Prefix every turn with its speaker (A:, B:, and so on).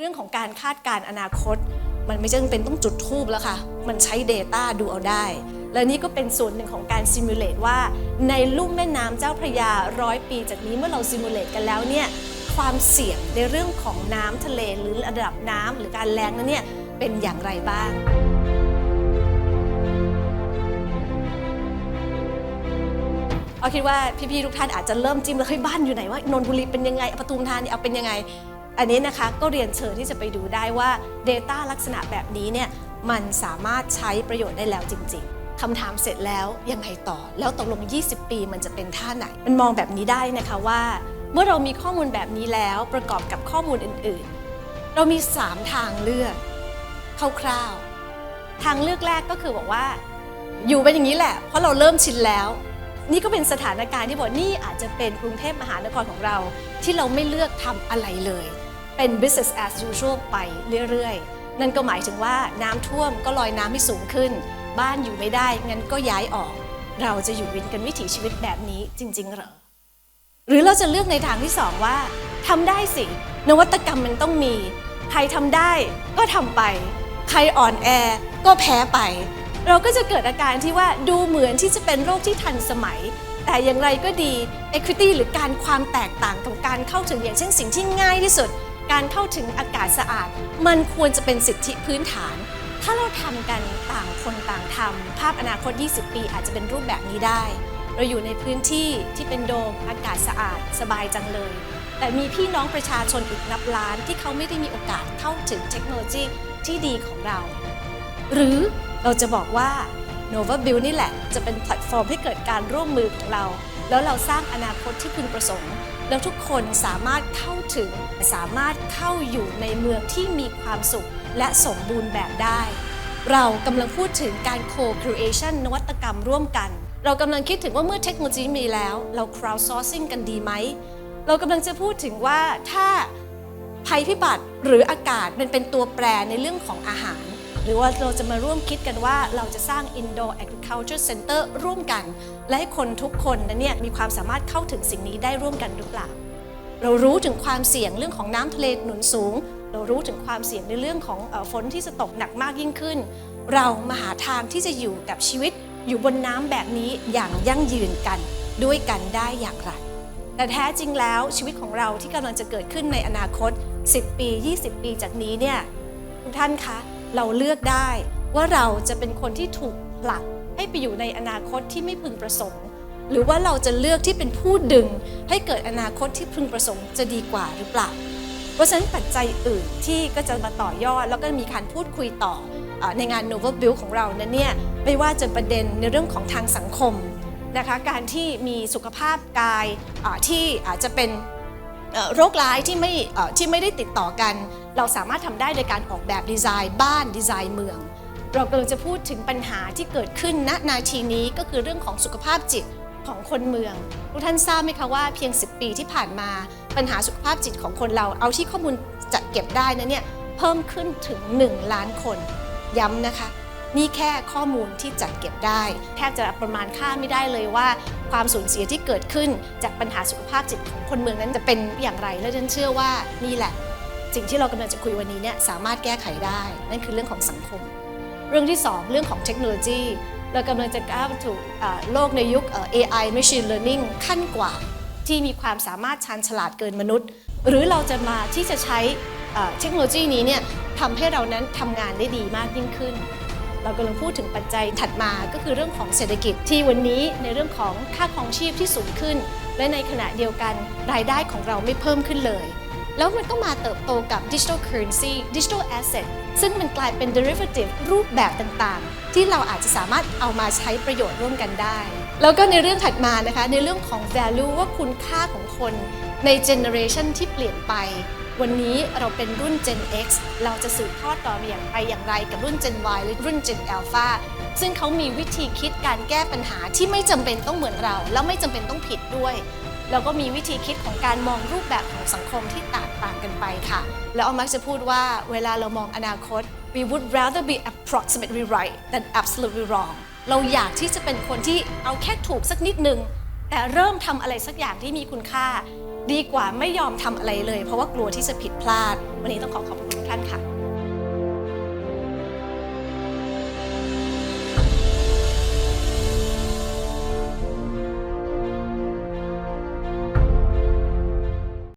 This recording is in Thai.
A: เรื่องของการคาดการณ์อนาคต มันไม่จำเป็นต้องจุดทูบแล้วค่ะ มันใช้ Data ดูเอาได้ และนี่ก็เป็นส่วนหนึ่งของการซิมูเลตว่า ในลุ่มแม่น้ำเจ้าพระยาร้อยปีจากนี้เมื่อเราซิมูเลตกันแล้วเนี่ยความเสี่ยงในเรื่องของน้ำทะเลหรือระดับน้ำหรือการแล้งนั้นเนี่ยเป็นอย่างไรบ้างเอาคิดว่าพี่ๆทุกท่านอาจจะเริ่มจิ้มแล้วเฮ้ยบ้านอยู่ไหนว่านนทบุรีเป็นยังไงปทุมธานีเอาเป็นยังไง อันนี้นะคะก็เรียนเชิญที่จะไปดูได้ว่า Data ลักษณะแบบนี้เนี่ยมันสามารถใช้ประโยชน์ได้แล้วจริง ๆคำถามเสร็จแล้วยังไงต่อ แล้วตกลง 20 ปีมันจะเป็นท่าไหน มันมองแบบนี้ได้นะคะว่า เมื่อเรามีข้อมูลแบบนี้แล้วประกอบกับข้อมูลอื่นๆ เรามี 3 ทางเลือกคร่าวๆทางเลือกแรกก็คือบอกว่า อยู่เป็นอย่างนี้แหละ เพราะเราเริ่มชินแล้วนี่ก็เป็นสถานการณ์ที่บอกนี่อาจจะเป็นกรุงเทพมหานครของเรา ที่เราไม่เลือกทำอะไรเลย เป็น business as usual ไปเรื่อยๆ นั่นก็หมายถึงว่าน้ำท่วมก็ลอยน้ำให้สูงขึ้น บ้านอยู่ไม่ได้ งั้นก็ย้ายออก เราจะอยู่วินกันวิถีชีวิตแบบนี้จริงๆเหรอ หรือเราจะเลือกในทางที่สองว่าทำได้สิ นวัตกรรมมันต้องมี ใครทำได้ก็ทำไป ใครอ่อนแอก็แพ้ไป เราก็จะเกิดอาการที่ว่าดูเหมือนที่จะเป็นโรคที่ทันสมัยแต่อย่างไรก็ดี equity หรือการความแตกต่างกับการเข้าถึงอย่างเช่นสิ่งที่ง่ายที่สุด การเข้าถึงอากาศสะอาด มันควรจะเป็นสิทธิพื้นฐาน ถ้าเราทำกันต่างคนต่างทำภาพอนาคต 20 ปีอาจจะเป็นรูปแบบนี้ได้ เราอยู่ในพื้นที่ที่เป็นโดมอากาศสะอาด สบายจังเลย แต่มีพี่น้องประชาชนอีกนับล้านที่เขาไม่ได้มีโอกาสเข้าถึงเทคโนโลยีที่ดีของเรา หรือเราจะบอกว่า Nova Build นี่แหละ จะเป็นแพลตฟอร์มให้เกิดการร่วมมือของเรา แล้วเราสร้างอนาคตที่พึงประสงค์ แล้วทุกคนสามารถเข้าถึงสามารถเข้าอยู่ในเมืองที่มีความสุขและสมบูรณ์แบบได้ เรากำลังพูดถึงการ co-creation นวัตกรรมร่วมกัน เรากำลังคิดถึงว่าเมื่อเทคโนโลยีมีแล้ว เรา crowdsourcing กันดีไหม เรากำลังจะพูดถึงว่าถ้าภัยพิบัติหรืออากาศมันเป็นตัวแปรในเรื่องของอาหาร หรือว่าเราจะมาร่วมคิดกันว่าเราจะสร้าง Indoor Agriculture Center ร่วมกัน และให้คนทุกคนนั้นเนี่ยมีความสามารถเข้าถึงสิ่งนี้ได้ร่วมกันหรือเปล่า เรารู้ถึงความเสี่ยงเรื่องของน้ำทะเลหนุนสูง เรารู้ถึงความเสี่ยงในเรื่องของฝนที่จะตกหนักมากยิ่งขึ้น เรามาหาทางที่จะอยู่กับชีวิตอยู่บนน้ำแบบนี้อย่างยั่งยืนกันด้วยกันได้อย่างไรแต่แท้จริงแล้วชีวิตของเราที่กำลังจะเกิดขึ้นในอนาคต 10 ปี 20 ปีจากนี้เนี่ยทุกท่านคะ เราเลือกได้ว่าเราจะเป็นคนที่ถูกผลักให้ไปอยู่ในอนาคตที่ไม่พึงประสงค์ หรือว่าเราจะเลือกที่เป็นผู้ดึง ให้เกิดอนาคตที่พึงประสงค์จะดีกว่าหรือเปล่า เพราะฉะนั้นปัจจัยอื่นที่ก็จะมาต่อยอด แล้วก็มีการพูดคุยต่ออในงาน Nova Build ของเรานั้นเนี่ยไม่ว่าจะประเด็นในเรื่องของทางสังคมนะคะการที่มีสุขภาพกายที่อาจจะเป็น โรคร้ายที่ไม่ที่ไม่ได้ติดต่อกัน เราสามารถทำได้โดยการออกแบบดีไซน์บ้านดีไซน์เมือง เรากำลังจะพูดถึงปัญหาที่เกิดขึ้นณนาทีนี้ก็คือเรื่องของสุขภาพจิตของคนเมืองทุกท่านทราบไหมคะว่าเพียง 10 ปีที่ผ่านมาปัญหาสุขภาพจิตของคนเราเอาที่ข้อมูลจัดเก็บได้นะเนี่ยเพิ่มขึ้นถึง 1 ล้านคนย้ำนะคะ นี่แค่ข้อมูลที่จัดเก็บได้ แทบจะประมาณค่าไม่ได้เลยว่า ความสูญเสียที่เกิดขึ้นจากปัญหาสุขภาพจิตของคนเมืองนั้นจะเป็นอย่างไร และฉันเชื่อว่านี่แหละ สิ่งที่เรากำลังจะคุยวันนี้เนี่ยสามารถแก้ไขได้ นั่นคือเรื่องของสังคม เรื่องที่ 2 เรื่องของเทคโนโลยีเรากำลังจะก้าวไปสู่อ่าโลกในยุคเอ่อ AI Machine Learning ขั้นกว่า ที่มีความสามารถชาญฉลาดเกินมนุษย์ หรือเราจะมาที่จะใช้เทคโนโลยีนี้เนี่ยทำให้เรานั้นทำงานได้ดีมากยิ่งขึ้น เรากำลังพูดถึงปัจจัยถัดมาก็คือเรื่องของเศรษฐกิจที่วันนี้ในเรื่องของค่าครองชีพที่สูงขึ้น และในขณะเดียวกันรายได้ของเราไม่เพิ่มขึ้นเลย แล้วมันก็มาเติบโตกับ Digital Currency Digital Asset ซึ่งมันกลายเป็น derivative รูปแบบต่างๆ ที่เราอาจจะสามารถเอามาใช้ประโยชน์ร่วมกันได้ แล้วก็ในเรื่องถัดมานะคะในเรื่องของ value ว่าคุณค่าของคนใน generation ที่เปลี่ยนไป วันนี้เราเป็นรุ่น Gen X เราจะสืบทอดต่อไปอย่างไปอย่างไรกับรุ่น Gen Y หรือรุ่น Gen Alpha ซึ่งเขามีวิธีคิดการแก้ปัญหาที่ไม่จำเป็นต้องเหมือนเรา แล้วไม่จำเป็นต้องผิดด้วยแล้วก็มีวิธีคิดของการมองรูปแบบของสังคมที่แตกต่างกันไปค่ะ แล้วเอามักจะพูดว่าเวลาเรามองอนาคต we would rather be approximately right than absolutely wrong เราอยากที่จะเป็นคนที่เอาแค่ถูกสักนิดนึง แต่เริ่มทำอะไรสักอย่างที่มีคุณค่า ดีกว่าไม่ยอมทำอะไรเลย เพราะว่ากลัวที่จะผิดพลาด วันนี้ต้องขอขอบคุณทุกท่านค่ะ